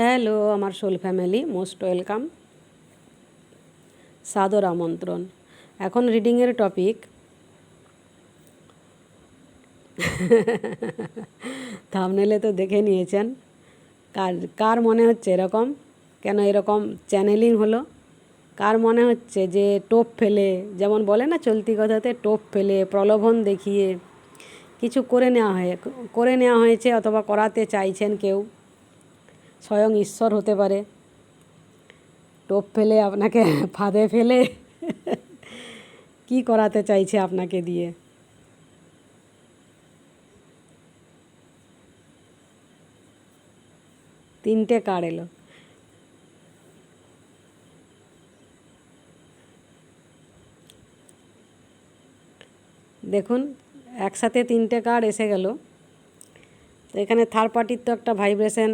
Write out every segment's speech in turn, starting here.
Hello, আমার soul family, most welcome. সাদর আমন্ত্রণ। এখন রিডিংয়ের টপিক। থামনেলে তো দেখে নিয়েছেন। কার কার মনে হচ্ছে এরকম? কেন এরকম চ্যানেলিং হলো? কার মনে হচ্ছে যে টোপ ফেলে, যেমন বলে না চলতি কথাতে, টোপ ফেলে, প্রলোভন দেখিয়ে, কিছু করে নেওয়া হয়, করে নেওয়া হয়েছে অথবা করাতে চাইছেন কেউ? স্বয়ং ঈশ্বর হতে পারে। টোপ ফেলে আপনাকে ফাঁদে ফেলে। কি করাতে চাইছে আপনাকে দিয়ে? তিনটে কার্ড এলো। দেখুন, একসাথে তিনটে কার্ড এসে গেল। তো এখানে থার্ড পার্টির তো একটা ভাইব্রেশন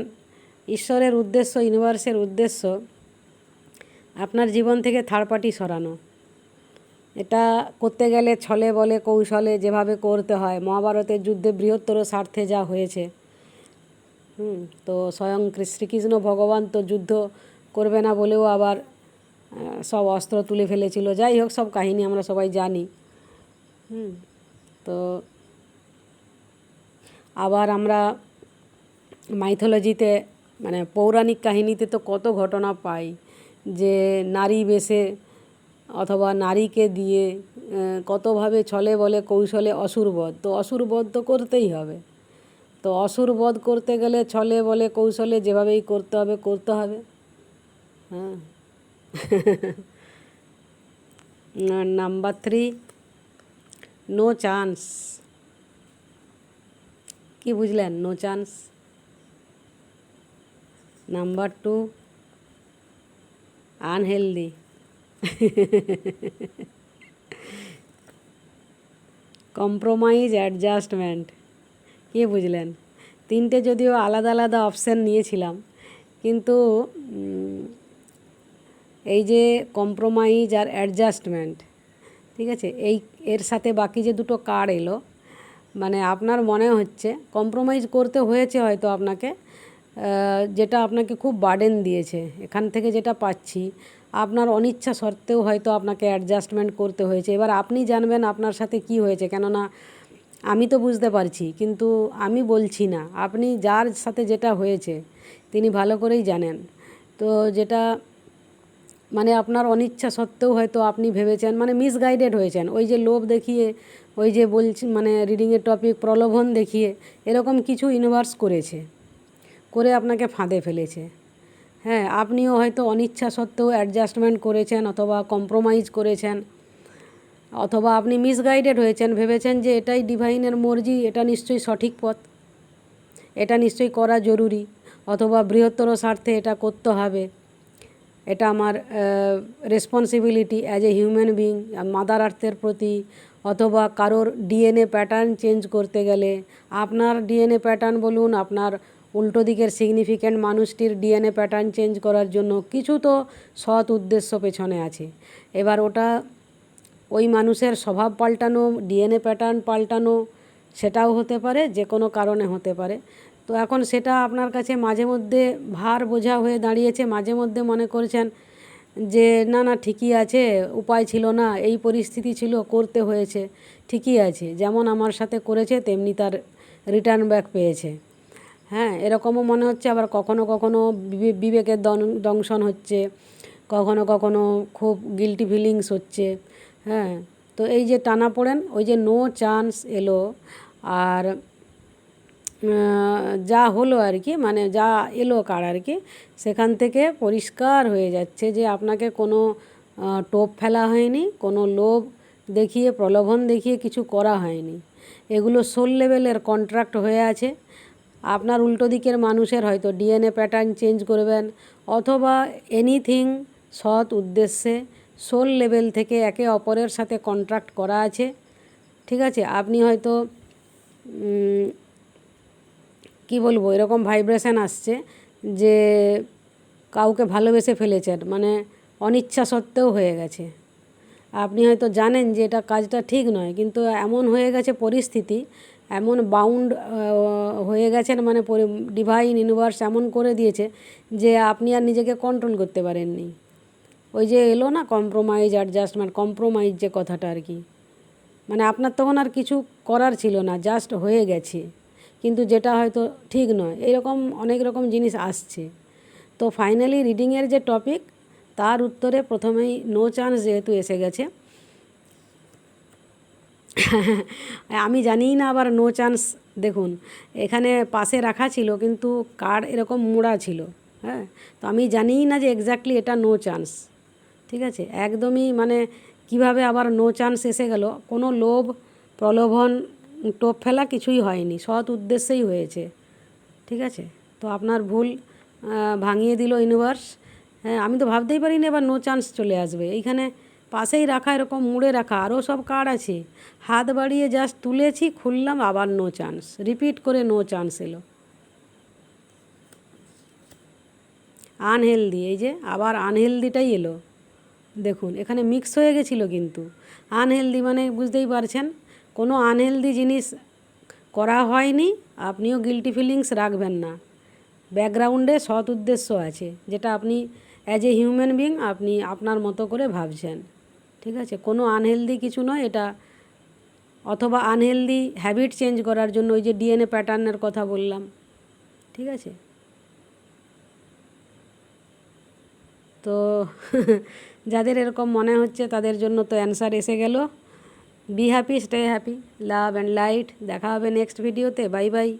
ঈশ্বরের উদ্দেশ্য ইউনিভার্সের উদ্দেশ্য, আপনার জীবন থেকে থার্ড পার্টি সরানো। এটা করতে গেলে ছলে বলে, কৌশলে যেভাবে করতে হয়, মহাভারতের যুদ্ধে বৃহত্তর স্বার্থে যা হয়েছে। হুম, তো স্বয়ং শ্রীকৃষ্ণ ভগবান তো যুদ্ধ করবে না বলেও আবার সব অস্ত্র তুলে ফেলেছিল। যাই হোক, সব কাহিনী আমরা সবাই জানি। হুম, তো আবার আমরা মাইথোলজিতে মানে পৌরাণিক কাহিনীতে তো কত ঘটনা পাই যে নারী বেশে অথবা নারীকে দিয়ে কতভাবে ছলে বলে, কৌশলে অসুরবধ তো অসুরবধ তো করতেই হবে। তো অসুরবধ করতে গেলে ছলে বলে, কৌশলে যেভাবেই করতে হবে করতে হবে। হ্যাঁ। Number three, no chance. কি বুঝলেন? No chance. Number two unhealthy compromise adjustment কে বুঝলেন? তিনটে যদিও আলাদা আলাদা অপশান নিয়েছিলাম, কিন্তু এই যে কম্প্রোমাইজ আর অ্যাডজাস্টমেন্ট ঠিক আছে? এই, এর সাথে বাকি যে দুটো কার্ড এলো মানে আপনার মনে হচ্ছে কম্প্রোমাইজ করতে হয়েছে হয়তো আপনাকে যেটা আপনাকে খুব বার্ডেন দিয়েছে, এখান থেকে যেটা পাচ্ছি, আপনার অনিচ্ছা সত্ত্বেও হয়তো আপনাকে অ্যাডজাস্টমেন্ট করতে হয়েছে। এবার আপনি জানবেন আপনার সাথে কি হয়েছে, কেননা আমি তো বুঝতে পারছি, কিন্তু আমি বলছি না। আপনি যার সাথে যেটা হয়েছে, তিনি ভালো করেই জানেন। তো যেটা মানে আপনার অনিচ্ছা সত্ত্বেও হয়তো আপনি ভেবেছেন মানে মিসগাইডেড হয়েছেন। ওই যে লোভ দেখিয়ে, ওই যে বলছি মানে রিডিংয়ের টপিক প্রলোভন দেখিয়ে, এরকম কিছু ইউনিভার্স করেছে। করে আপনাকে ফাঁদে ফেলেছে। হ্যাঁ আপনিও হয়তো অনিচ্ছা সত্ত্বেও অ্যাডজাস্টমেন্ট করেছেন অথবা কম্প্রোমাইজ করেছেন, অথবা আপনি মিসগাইডেড হয়েছেন, ভেবেছেন যে এটাই ডিভাইনের মর্জি, এটা নিশ্চয়ই সঠিক পথ, এটা নিশ্চয়ই করা জরুরি, অথবা বৃহত্তর স্বার্থে এটা করতে হবে। এটা আমার responsibility as a human being mother আর্থের প্রতি, অথবা কারোর ডিএনএ প্যাটার্ন চেঞ্জ করতে গেলে, আপনার ডিএনএ প্যাটার্ন বলুন, আপনার উল্টো দিকের সিগনিফিক্যান্ট মানুষটির ডিএনএ প্যাটার্ন চেঞ্জ করার জন্য কিছু তো সৎ উদ্দেশ্য পেছনে আছে। এবার ওটা ওই মানুষের স্বভাব পাল্টানো ডিএনএ প্যাটার্ন পাল্টানো সেটাও হতে পারে যে কোনো কারণে হতে পারে। তো এখন সেটা আপনার কাছে মাঝে মধ্যে ভার বোঝা হয়ে দাঁড়িয়েছে, মাঝে মধ্যে মনে করছেন যে, না না, ঠিকই আছে, উপায় ছিল না, এই পরিস্থিতি ছিল, করতে হয়েছে, ঠিকই আছে। যেমন আমার সাথে করেছে, তেমনি তার রিটার্ন ব্যাক পেয়েছে। হ্যাঁ এরকমও মনে হচ্ছে আবার কখনো কখনো বিবেকের দংশন হচ্ছে, কখনো কখনো খুব গিলটি ফিলিংস হচ্ছে হ্যাঁ। তো এই যে টানা পড়েন, ওই যে নো চান্স এলো, আর যা হলো আর কি মানে যা এলো কার আর কি, সেখান থেকে পরিষ্কার হয়ে যাচ্ছে যে আপনাকে কোনো টোপ ফেলা হয়নি, কোনো লোভ দেখিয়ে, প্রলোভন দেখিয়ে কিছু করা হয়নি। এগুলো সোল লেভেলের কন্ট্রাক্ট হয়ে আছে। আপনার উল্টো দিকের মানুষের হয়তো ডিএনএ প্যাটার্ন চেঞ্জ করবেন অথবা এনিথিং সৎ উদ্দেশ্যে সোল লেভেল থেকে একে অপরের সাথে কন্ট্রাক্ট করা আছে। ঠিক আছে? আপনি হয়তো কি বলব? এরকম ভাইব্রেশন আসছে যে কাউকে ভালোবেসে ফেলেছেন মানে অনিচ্ছা সত্ত্বেও হয়ে গেছে। আপনি হয়তো জানেন যে এটা কাজটা ঠিক নয়, কিন্তু এমন হয়ে গেছে পরিস্থিতি এমন বাউন্ড হয়ে গেছেন মানে ডিভাইন ইউনিভার্স এমন করে দিয়েছে যে আপনি আর নিজেকে কন্ট্রোল করতে পারেননি। ওই যে এলো না কম্প্রোমাইজ অ্যাডজাস্টমেন্ট কম্প্রোমাইজ যে কথাটা আর কি। মানে আপনার তখন আর কিছু করার ছিল না জাস্ট হয়ে গেছে। কিন্তু যেটা হয়তো ঠিক নয়, এরকম অনেক রকম জিনিস আসছে। তো ফাইনালি রিডিংয়ের যে টপিক তার উত্তরে প্রথমেই নো চান্স যেহেতু এসে গেছে আমি জানিই না আবার নো চান্স দেখুন, এখানে পাশে রাখা ছিল কিন্তু কার্ড এরকম মোড়া ছিল হ্যাঁ? তো আমি জানিই না যে এক্স্যাক্টলি এটা নো চান্স ঠিক আছে? একদমই মানে কীভাবে আবার নো চান্স এসে গেল, কোনো লোভ, প্রলোভন, টোপ ফেলা কিছুই হয়নি, সৎ উদ্দেশ্যেই হয়েছে, ঠিক আছে? তো আপনার ভুল ভাঙিয়ে দিল ইউনিভার্স হ্যাঁ আমি তো ভাবতেই পারিনি এবার নো চান্স চলে আসবে, এইখানে পাশেই রাখা, এরকম মুড়ে রাখা, আরও সব কার্ড আছে। হাত বাড়িয়ে জাস্ট তুলেছি, খুললাম, আবার নো চান্স রিপিট করে নো চান্স এলো। আনহেলদি এই যে আবার আনহেলদিটাই এলো। দেখুন, এখানে মিক্স হয়ে গেছিল কিন্তু। আনহেলদি মানে বুঝতেই পারছেন, কোনো আনহেলদি জিনিস করা হয়নি, আপনিও গিলটি ফিলিংস রাখবেন না। ব্যাকগ্রাউন্ডে সৎ উদ্দেশ্য আছে, যেটা আপনি অ্যাজ এ হিউম্যান বিং আপনি আপনার মতো করে ভাবছেন। ঠিক আছে? কোনো আনহেলদি কিছু নয়, এটা অথবা আনহেলদি হ্যাবিট চেঞ্জ করার জন্য ওই যে ডিএনএ প্যাটার্নের কথা বললাম, ঠিক আছে? তো যাদের এরকম মনে হচ্ছে তাদের জন্য তো অ্যান্সার এসে গেল। Be happy stay happy love and light দেখা হবে নেক্সট ভিডিওতে বাই বাই